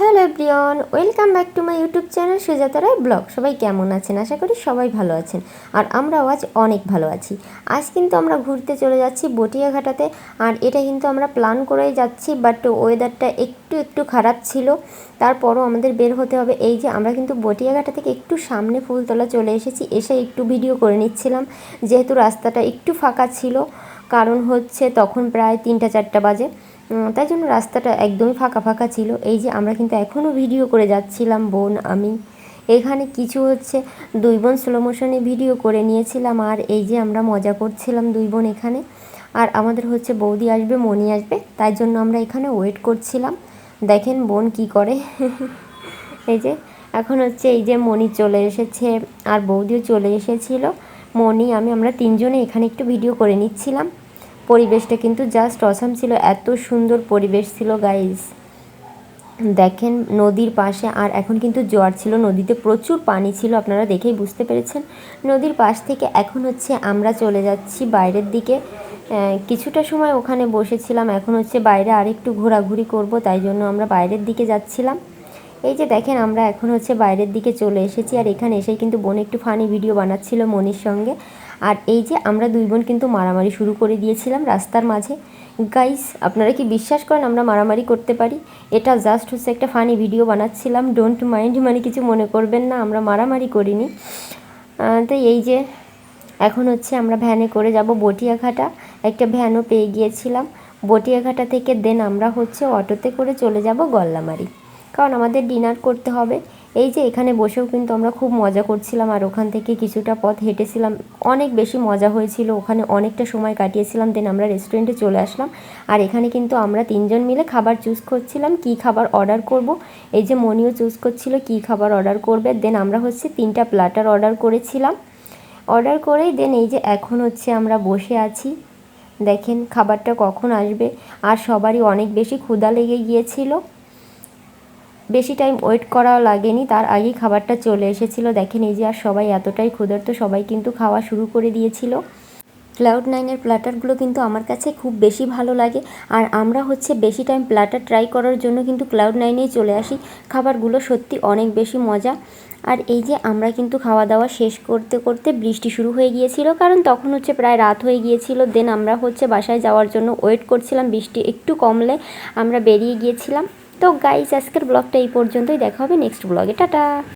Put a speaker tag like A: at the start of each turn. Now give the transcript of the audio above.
A: Hello everyone, welcome back to my YouTube channel Sujata Roy vlog. সবাই কেমন আছেন? আশা করি সবাই ভালো আছেন। আর আমরাও আজ অনেক ভালো আছি। আজ কিন্তু আমরা ঘুরতে চলে যাচ্ছি বটিয়াঘাটাতে। আর এটা কিন্তু আমরা প্ল্যান করেই যাচ্ছি বাট ওয়েদারটা একটু একটু খারাপ ছিল। তারপরও আমাদের বের হতে হবে। এই যে আমরা কিন্তু বটিয়াঘাটা থেকে একটু সামনে ফুলতলা চলে এসেছি, এসে একটু ভিডিও করে নিচ্ছিলাম। যেহেতু রাস্তাটা একটু ফাঁকা ছিল, কারণ হচ্ছে তখন প্রায় তিনটা চারটা বাজে। তাই জন্য রাস্তাটা একদমই ফাঁকা ফাঁকা ছিল। এই যে আমরা কিন্তু এখনও ভিডিও করে যাচ্ছিলাম, বোন, আমি। এখানে কিছু হচ্ছে দুই বোন স্লো মোশনে ভিডিও করে নিয়েছিলাম, আর এই যে আমরা মজা করছিলাম দুই বোন এখানে। আর আমাদের হচ্ছে বৌদি আসবে মনি আসবে, তাই জন্য আমরা এখানে ওয়েট করছিলাম। দেখেন বোন কি করে। এই যে এখন হচ্ছে এই যে মনি চলে এসেছে, আর বৌদিও চলে এসেছিল। মনি আমি, আমরা তিনজনে এখানে একটু ভিডিও করে নিচ্ছিলাম। পরিবেশটা কিন্তু জাস্ট অসাম ছিল। এত সুন্দর পরিবেশ ছিল গাইজ দেখেন, নদীর পাশে, আর এখন কিন্তু জোয়ার ছিল। নদীতে প্রচুর পানি ছিল, আপনারা দেখেই বুঝতে পেরেছেন। নদীর পাশ থেকে এখন হচ্ছে আমরা চলে যাচ্ছি বাইরের দিকে। কিছুটা সময় ওখানে বসেছিলাম, এখন হচ্ছে বাইরে আরেকটু ঘোরাঘুরি করব, তাই জন্য আমরা বাইরের দিকে যাচ্ছিলাম। এই যে দেখেন, আমরা এখন হচ্ছে বাইরের দিকে চলে এসেছি, আর এখানে এসে কিন্তু বোন একটু ফানি ভিডিও বানাচ্ছিল মনির সঙ্গে। আর এই যে আমরা দুই বোন কিন্তু মারামারি শুরু করে দিয়েছিলাম রাস্তার মাঝে। গাইস আপনারা কি বিশ্বাস করেন আমরা মারামারি করতে পারি? এটা জাস্ট হচ্ছে একটা ফানি ভিডিও বানাচ্ছিলাম। ডোন্ট মাইন্ড মানে কিছু মনে করবেন না, আমরা মারামারি করিনি। তো এই যে এখন হচ্ছে আমরা ভ্যানে করে যাব বটিয়াঘাটা। একটা ভ্যানও পেয়ে গিয়েছিলাম। বটিয়াঘাটা থেকে দেন আমরা হচ্ছে অটোতে করে চলে যাব গল্লামারি। কারণ আমাদের ডিনার করতে হবে। এই যে এখানে বসেও কিন্তু আমরা খুব মজা করছিলাম আর ওখান থেকে কিছুটা পথ হেঁটেছিলাম। অনেক বেশি মজা হয়েছিল, ওখানে অনেকটা সময় কাটিয়েছিলাম দেন আমরা রেস্টুরেন্টে চলে আসলাম। আর এখানে কিন্তু আমরা তিনজন মিলে খাবার চুজ করছিলাম, কি খাবার অর্ডার করব। এই যে মনিও চুজ করছিল কি খাবার অর্ডার করবে দেন আমরা হচ্ছে তিনটা প্লাটার অর্ডার করেছিলাম। অর্ডার করেই দেন এই যে এখন হচ্ছে আমরা বসে আছি। দেখেন, খাবারটা কখন আসবে। আর সবারই অনেক বেশি ক্ষুধা লেগে গিয়েছিল। বেশি টাইম ওয়েট করাও লাগেনি। তার আগেই খাবারটা চলে এসেছিল। দেখেন এই যে আর সবাই এতটাই ক্ষুধার্ত, সবাই কিন্তু খাওয়া শুরু করে দিয়েছিল। ক্লাউড নাইনের প্ল্যাটারগুলো কিন্তু আমার কাছে খুব বেশি ভালো লাগে। আর আমরা হচ্ছে বেশি টাইম প্ল্যাটার ট্রাই করার জন্য কিন্তু ক্লাউড নাইনেই চলে আসি। খাবারগুলো সত্যি অনেক বেশি মজা। আর এই যে আমরা কিন্তু খাওয়া দাওয়া শেষ করতে করতে বৃষ্টি শুরু হয়ে গিয়েছিল। কারণ তখন হচ্ছে প্রায় রাত হয়ে গিয়েছিল। দেন আমরা হচ্ছে বাসায় যাওয়ার জন্য ওয়েট করছিলাম। বৃষ্টি একটু কমলে আমরা বেরিয়ে গিয়েছিলাম। তো গাইস আজকের ব্লগটা এই পর্যন্তই। দেখা হবে নেক্সট ব্লগে টাটা!